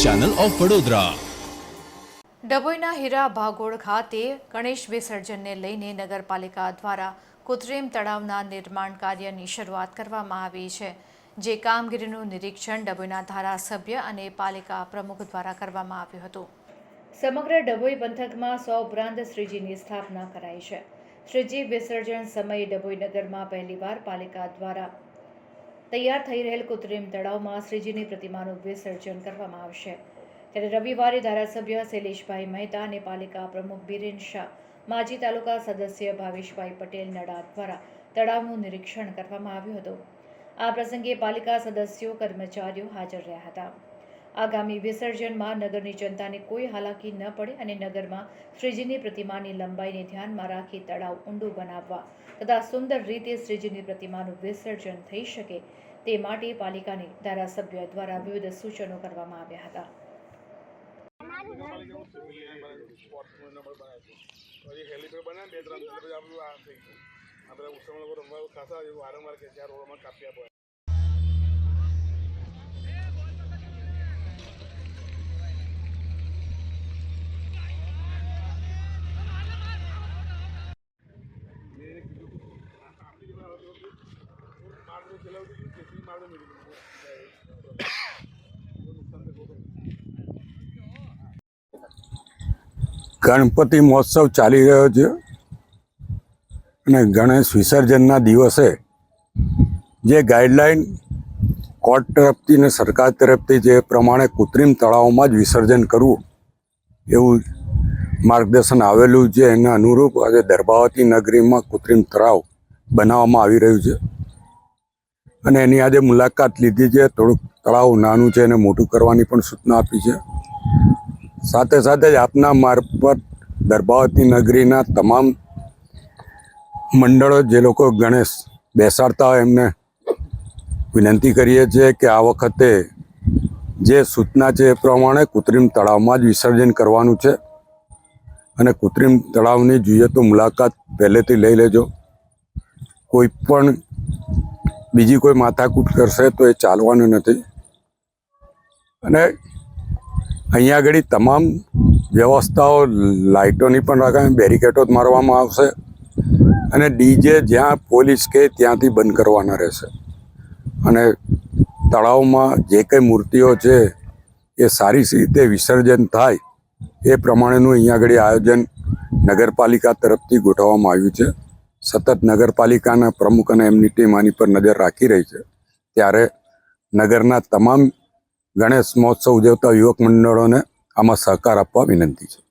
Channel of Vadodara. ડભોઈના Hira Bhagol ખાતે ગણેશ વિસર્જનને લઈને નગરપાલિકા દ્વારા કૃત્રિમ તળાવના નિર્માણ કાર્યની શરૂઆત કરવામાં આવી છે જે કામગીરીનું નિરીક્ષણ ડભોઈના ધારાસભ્ય અને પાલિકા પ્રમુખ દ્વારા કરવામાં આવ્યું હતું. સમગ્ર ડભોઈ પંથકમાં સો ઉપરાંત શ્રીજીની સ્થાપના કરાઈ છે. શ્રીજી વિસર્જન સમયે ડભોઈ નગરમાં પહેલીવાર પાલિકા દ્વારા તૈયાર થઈ રહેલ કૃત્રિમ તળાવમાં શ્રીજીની પ્રતિમાનું વિસર્જન કરવામાં આવશે. ત્યારે રવિવારે ધારાસભ્ય શૈલેષભાઈ મહેતા અને પાલિકા પ્રમુખ બિરેન શાહ, માજી તાલુકા સદસ્ય ભાવેશભાઈ પટેલ નડા દ્વારા તળાવનું નિરીક્ષણ કરવામાં આવ્યું હતું. આ પ્રસંગે પાલિકા સદસ્યો, કર્મચારીઓ હાજર રહ્યા હતા. આગામી વિસર્જનમાં નગરની જનતાને કોઈ હાલાકી ન પડે અને નગરમાં શ્રીજીની પ્રતિમાની લંબાઈને ધ્યાનમાં રાખી તળાવ ઊંડું બનાવવા તથા સુંદર રીતે શ્રીજીની પ્રતિમાનું વિસર્જન થઈ શકે તે માટે પાલિકાને ધારાસભ્ય દ્વારા વિવિધ સૂચનો કરવામાં આવ્યા હતા. આ બધા લોકો રમવા ખાસા વારંવાર કે રોડમાં કાપી ગણપતિ મહોત્સવ ચાલી રહ્યો છે અને ગણેશ વિસર્જનના દિવસે જે ગાઈડલાઈન કોર્ટ તરફથી ને સરકાર તરફથી જે પ્રમાણે કૃત્રિમ તળાવમાં જ વિસર્જન કરવું એવું માર્ગદર્શન આવેલું છે એના અનુરૂપ આજે દર્ભાવતી નગરીમાં કૃત્રિમ તળાવ બનાવવામાં આવી રહ્યું છે. અને એની આજે મુલાકાત લીધી છે. થોડુંક તળાવ નાનું છે એને મોટું કરવાની પણ સૂચના આપી છે. સાથે સાથે જ આપના મારફત દર્ભાવતી નગરીના તમામ મંડળો જે લોકો ગણેશ બેસાડતા હોય એમને વિનંતી કરીએ છીએ કે આ વખતે જે સૂચના છે એ પ્રમાણે કૃત્રિમ તળાવમાં જ વિસર્જન કરવાનું છે. અને કૃત્રિમ તળાવની જોઈએ તો મુલાકાત પહેલેથી લઈ લેજો. કોઈ પણ બીજી કોઈ માથાકૂટ કરશે તો એ ચાલવાનું નથી. અને અહીંયા આગળ તમામ વ્યવસ્થાઓ લાઇટોની પણ રખાય બેરિકેટો જ મારવામાં આવશે. અને ડીજે જ્યાં પોલીસ કે ત્યાંથી બંધ કરવાના રહેશે. અને તળાવમાં જે કંઈ મૂર્તિઓ છે, એ સારી રીતે વિસર્જન થાય, એ પ્રમાણેનું અહીંયા આગળ આયોજન નગરપાલિકા તરફથી ગોઠવવામાં આવ્યું છે. સતત નગરપાલિકાના પ્રમુખ અને એમની ટીમ આની પર નજર રાખી રહી છે. ત્યારે નગરના તમામ ગણેશ મહોત્સવ ઉજવતા યુવક મંડળોને આમાં સહકાર આપવા વિનંતી છે.